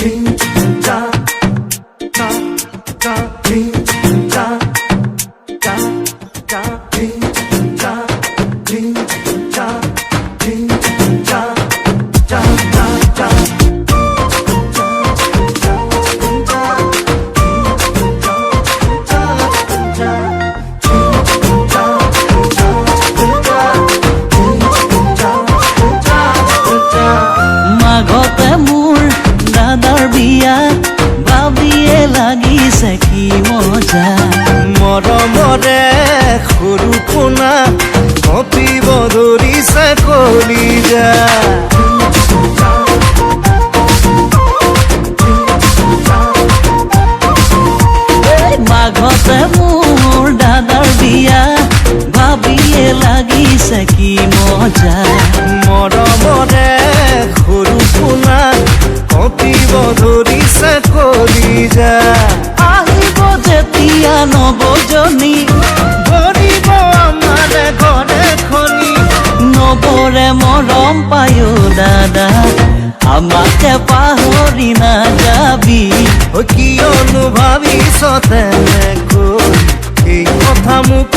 Ding, da, da, da. লাগিছে কি মজা? মৰমৰে সৰু পোনা কঁপিব ধৰিছে কলিজা। মাঘতে মোৰ দাদাৰ বিয়া ভাবিয়ে লাগিছে কি মজা? মৰমৰে সৰু পোনা কঁপিব চলি যা। আহিব যেতিয়া নৱজনী ধৰিব আমাৰ ঘৰে খনি। নবৰে মৰম পায়ো দাদা আমাকে পাহৰি নাযাবি। কিয়নো ভাবিছ তেনেকৈ এই কথা মোক